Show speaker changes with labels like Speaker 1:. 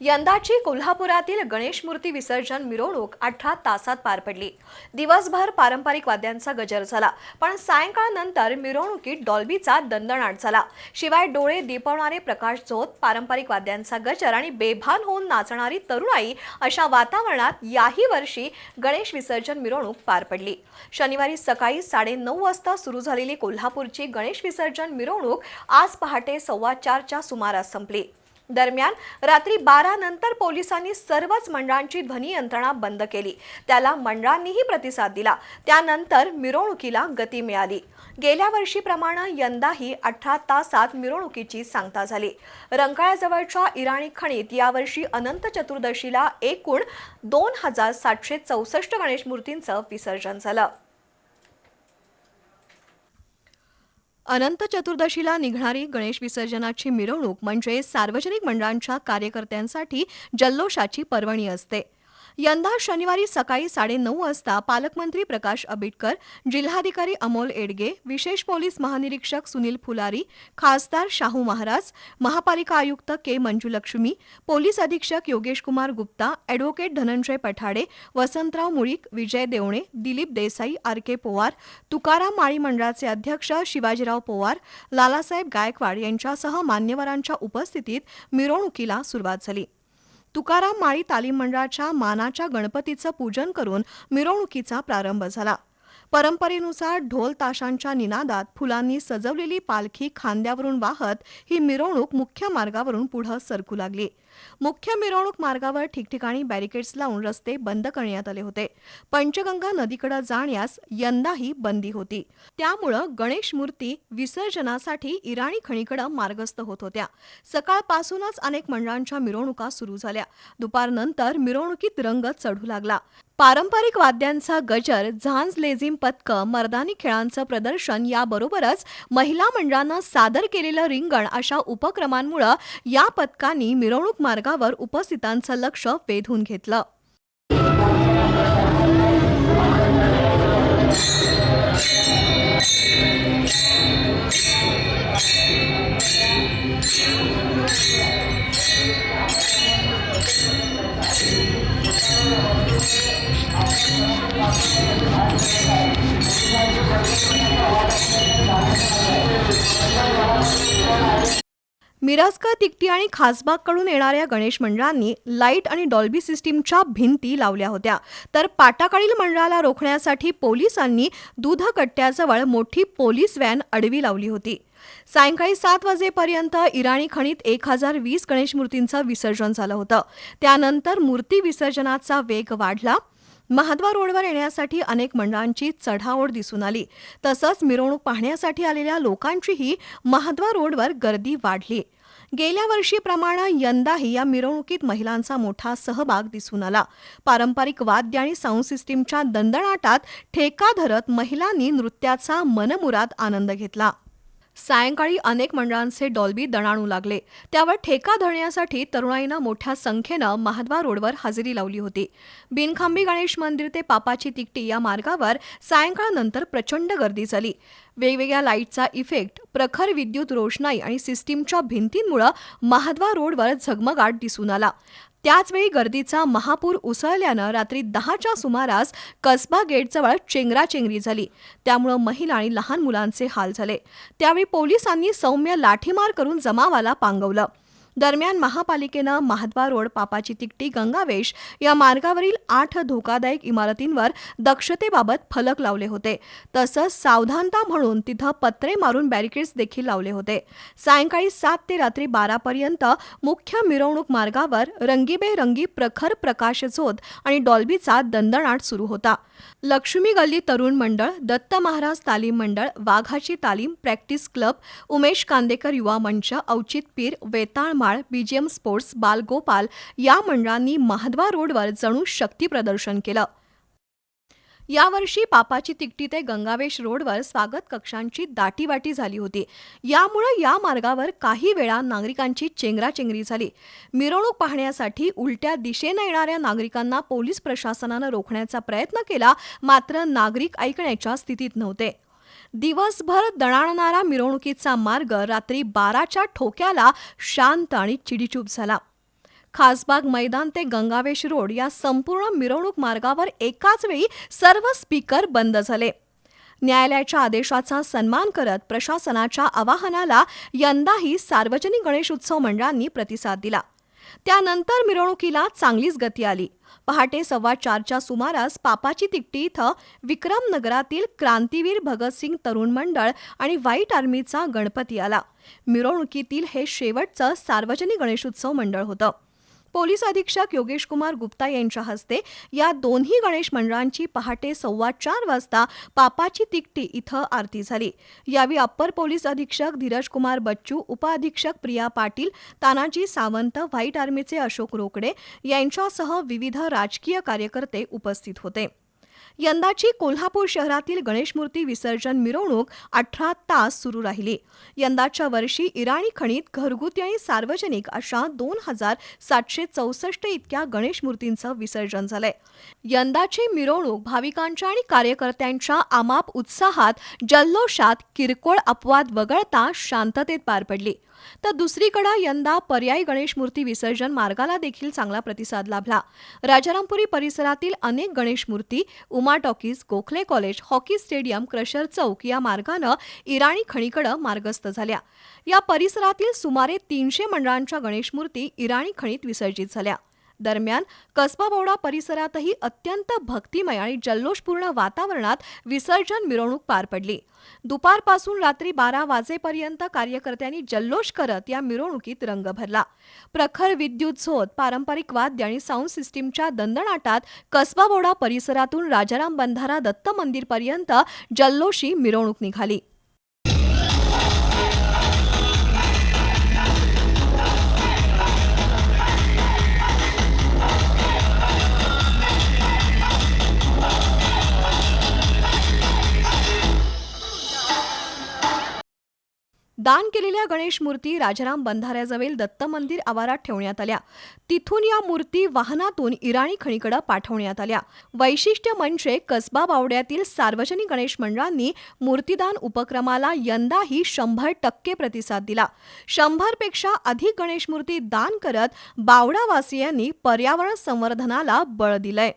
Speaker 1: यंदाची कोल्हापुरातील गणेश मूर्ती विसर्जन मिरवणूक अठरा तासात पार पडली. दिवसभर पारंपरिक वाद्यांचा गजर झाला पण सायंकाळनंतर मिरवणुकीत डॉल्बीचा दणदणाट झाला. शिवाय डोळे दिपवणारे प्रकाश झोत पारंपरिक वाद्यांचा गजर आणि बेभान होऊन नाचणारी तरुणाई अशा वातावरणात याही वर्षी गणेश विसर्जन मिरवणूक पार पडली. शनिवारी सकाळी साडेनऊ वाजता सुरू झालेली कोल्हापूरची गणेश विसर्जन मिरवणूक आज पहाटे सव्वा चारच्या सुमारास संपली. दरम्यान रात्री बारा नंतर पोलिसांनी सर्वच मंडळांची ध्वनी यंत्रणा बंद केली. त्याला मंडळांनीही प्रतिसाद दिला. त्यानंतर मिरवणुकीला गती मिळाली. गेल्या वर्षीप्रमाणे यंदाही अठरा तासात मिरवणुकीची सांगता झाली. रंकाळ्याजवळच्या इराणी खणीत यावर्षी अनंत चतुर्दशीला एकूण दोन हजार सातशे चौसष्ट गणेश मूर्तींचं विसर्जन झालं. अनंत चतुर्दशीला निघणारी गणेश विसर्जनाची मिरवणूक म्हणजे सार्वजनिक मंडळांच्या कार्यकर्त्यांसाठी जल्लोषाची पर्वणी असते. यंदा शनिवारी सकाळी साडेनऊ वाजता पालकमंत्री प्रकाश आंबेडकर जिल्हाधिकारी अमोल एडगे विशेष पोलीस महानिरीक्षक सुनील फुलारी खासदार शाहू महाराज महापालिका आयुक्त के मंजुलक्ष्मी पोलीस अधीक्षक Yogesh Kumar Gupta advocate Dhananjay Pathade Vasantrao Mulik Vijay Devane Dilip Desai R K Powar Tukaram Mali मंडळाचे अध्यक्ष शिवाजीराव पोवार लालासाहेब गायकवाड यांच्यासह मान्यवरांच्या उपस्थितीत मिरवणुकीला सुरुवात झाली. तुकाराम माळी तालीम मंडळाच्या मानाच्या गणपतीचं पूजन करून मिरवणुकीचा प्रारंभ झाला. परंपरेनुसार ढोल ताशांच्या निनादात फुलांनी सजवलेली पालखी खांद्यावरून वाहत ही मिरवणूक मुख्य मार्गावरून पुढं सरकू लागली. मुख्य मिरवणूक मार्गावर ठिकठिकाणी बॅरिकेड्स लावून रस्ते बंद करण्यात आले होते. पंचगंगा नदीकडे जाण्यास यंदाही बंदी होती. त्यामुळं गणेश मूर्ती विसर्जनासाठी इराणी खणीकडे मार्गस्थ होत होत्या. सकाळपासूनच अनेक मंडळांच्या मिरवणुका सुरू झाल्या. दुपारनंतर मिरवणुकीत रंग चढू लागला. पारंपरिक वाद्यांचा गजर झांज लेझिम पथकं मर्दानी खेळांचं प्रदर्शन याबरोबरच महिला मंडळानं सादर केलेलं रिंगण अशा उपक्रमांमुळं या पथकांनी मिरवणूक मार्गावर उपस्थितांचं लक्ष वेधून घेतलं. मिरासकर तिकटी आणि खासबागकडून येणाऱ्या गणेश मंडळांनी लाइट आणि डॉल्बी सिस्टीमच्या भिंती लावल्या होत्या. तर पाटाकडील मंडळाला रोखण्यासाठी पोलिसांनी दूधकट्ट्याजवळ मोठी पोलीस व्हॅन अडवी लावली होती. सायंकाळी सात वाजेपर्यंत इराणी खणीत एक हजार वीस गणेश मूर्तींचं विसर्जन झालं होतं. त्यानंतर मूर्ती विसर्जनाचा वेग वाढला. महाद्वा रोडवर येण्यासाठी अनेक मंडळांची चढाओढ दिसून आली. तसंच मिरवणूक पाहण्यासाठी आलेल्या लोकांचीही महाद्वा रोडवर गर्दी वाढली. गेल्या वर्षीप्रमाणे यंदाही या मिरवणुकीत महिलांचा मोठा सहभाग दिसून आला. पारंपरिक वाद्य आणि साऊंड सिस्टीमच्या दणदणाटात ठेका धरत महिलांनी नृत्याचा मनमुराद आनंद घेतला. सायंकाळी अनेक मंडळांचे डॉल्बी दणाणू लागले. त्यावर ठेका धरण्यासाठी तरुणाईनं मोठ्या संख्येनं महाद्वा रोडवर हजेरी लावली होती. बिनखांबी गणेश मंदिर ते पापाची तिकटी या मार्गावर सायंकाळनंतर प्रचंड गर्दी झाली. वेगवेगळ्या लाईटचा इफेक्ट प्रखर विद्युत रोषणाई आणि सिस्टीमच्या भिंतींमुळं महाद्वा रोडवर झगमगाट दिसून आला. त्याचवेळी गर्दीचा महापूर उसळल्यानं रात्री दहाच्या सुमारास कसबा गेटजवळ चेंगराचेंगरी झाली. त्यामुळं महिला आणि लहान मुलांचे हाल झाले. त्यावेळी पोलिसांनी सौम्य लाठीमार करून जमावाला पांगवलं. दरम्यान महापालिकेनं महाद्वा रोड पापाची तिकटी गंगावेश या मार्गावरील आठ धोकादायक इमारतींवर दक्षतेबाबत फलक लावले होते. तसंच सावधानता म्हणून तिथं पत्रे मारून बॅरिकेड्स देखील लावले होते. सायंकाळी सात ते रात्री बारापर्यंत मुख्य मिरवणूक मार्गावर रंगीबेरंगी प्रखर प्रकाश झोत आणि डॉल्बीचा दणदणाट सुरू होता. लक्ष्मी गल्ली तरुण मंडळ दत्त महाराज तालीम मंडळ वाघाची तालीम प्रॅक्टिस क्लब उमेश कांदेकर युवा मंच औचित पीर वेताळमाळ बीजीएम स्पोर्ट्स बालगोपाल या मंडळांनी महाद्वा रोडवर जणू शक्ती प्रदर्शन केलं. यावर्षी पापाची तिकटी ते गंगावेश रोडवर स्वागत कक्षांची दाटीवाटी झाली होती. यामुळे या मार्गावर काही वेळा नागरिकांची चेंगराचेंगरी झाली. मिरवणूक पाहण्यासाठी उलट्या दिशेनं येणाऱ्या नागरिकांना पोलीस प्रशासनानं रोखण्याचा प्रयत्न केला मात्र नागरिक ऐकण्याच्या स्थितीत नव्हते. दिवसभर दणाणणारा मिरवणुकीचा मार्ग रात्री बाराच्या ठोक्याला शांत आणि चिडीचूप झाला. खासबाग मैदान ते गंगावेश रोड या संपूर्ण मिरवणूक मार्गावर एकाच वेळी सर्व स्पीकर बंद झाले. न्यायालयाच्या आदेशाचा सन्मान करत प्रशासनाच्या आवाहनाला यंदाही सार्वजनिक गणेश उत्सव मंडळांनी प्रतिसाद दिला. त्यानंतर मिरवणुकीला चांगलीच गती आली. पहाटे सव्वा चारच्या सुमारास पापाची तिकटी इथं विक्रम नगरातील क्रांतीवीर भगतसिंग तरुण मंडळ आणि व्हाईट आर्मीचा गणपती आला. मिरवणुकीतील हे शेवटचं सार्वजनिक गणेशोत्सव मंडळ होतं. पोलीस अधीक्षक योगेश कुमार गुप्ता यांच्या हस्ते या दोन्ही गणेश मंडळांची पहाटे सव्वा चार वाजता पापाची तिकटी इथं आरती झाली. यावेळी अप्पर पोलीस अधीक्षक धीरज कुमार बच्चू उपअधीक्षक प्रिया पाटील तानाजी सावंत व्हाईट आर्मीचे अशोक रोकडे यांच्यासह विविध राजकीय कार्यकर्ते उपस्थित होते. यंदाची कोल्हापूर शहरातील गणेशमूर्ती विसर्जन मिरवणूक अठरा तास सुरू राहिली. यंदाच्या वर्षी इराणी खणीत घरगुती आणि सार्वजनिक अशा दोन हजार सातशे चौसष्ट इतक्या गणेश मूर्तींचं विसर्जन झालंय. यंदाची मिरवणूक भाविकांच्या आणि कार्यकर्त्यांच्या आमाप उत्साहात जल्लोषात किरकोळ अपवाद वगळता शांततेत पार पडली. तर दुसरीकडे यंदा पर्यायी गणेश मूर्ती विसर्जन मार्गाला देखील चांगला प्रतिसाद लाभला. राजारामपुरी परिसरातील अनेक गणेश मूर्ती Uma talkies Gokhale college hockey stadium crusher चौक या मार्गानं इराणी खणीकडे मार्गस्थ झाल्या. या परिसरातील सुमारे तीनशे मंडळांच्या गणेश मूर्ती इराणी खणीत विसर्जित झाल्या. दरम्यान कसबाबोडा परिसरातही अत्यंत भक्तिमय आणि जल्लोषपूर्ण वातावरणात विसर्जन मिरवणूक पार पडली. दुपारपासून रात्री बारा वाजेपर्यंत कार्यकर्त्यांनी जल्लोष करत या मिरवणुकीत रंग भरला. प्रखर विद्युत झोत पारंपरिक वाद्य आणि साऊंड सिस्टीमच्या दंदनाटात कसबाबोडा परिसरातून राजाराम बंधारा दत्त मंदिरपर्यंत जल्लोषी मिरवणूक निघाली. दान केलेल्या गणेश मूर्ती राजाराम बंधाऱ्याजवळील दत्त मंदिर आवारात ठेवण्यात आल्या. तिथून या मूर्ती वाहनातून इराणी खणीकडे पाठवण्यात आल्या. वैशिष्ट्य म्हणजे कसबा बावड्यातील सार्वजनिक गणेश मंडळांनी मूर्तीदान उपक्रमाला यंदाही शंभर टक्के प्रतिसाद दिला. शंभरपेक्षा अधिक गणेश मूर्ती दान करत बावडावासियांनी पर्यावरण संवर्धनाला बळ दिलंय.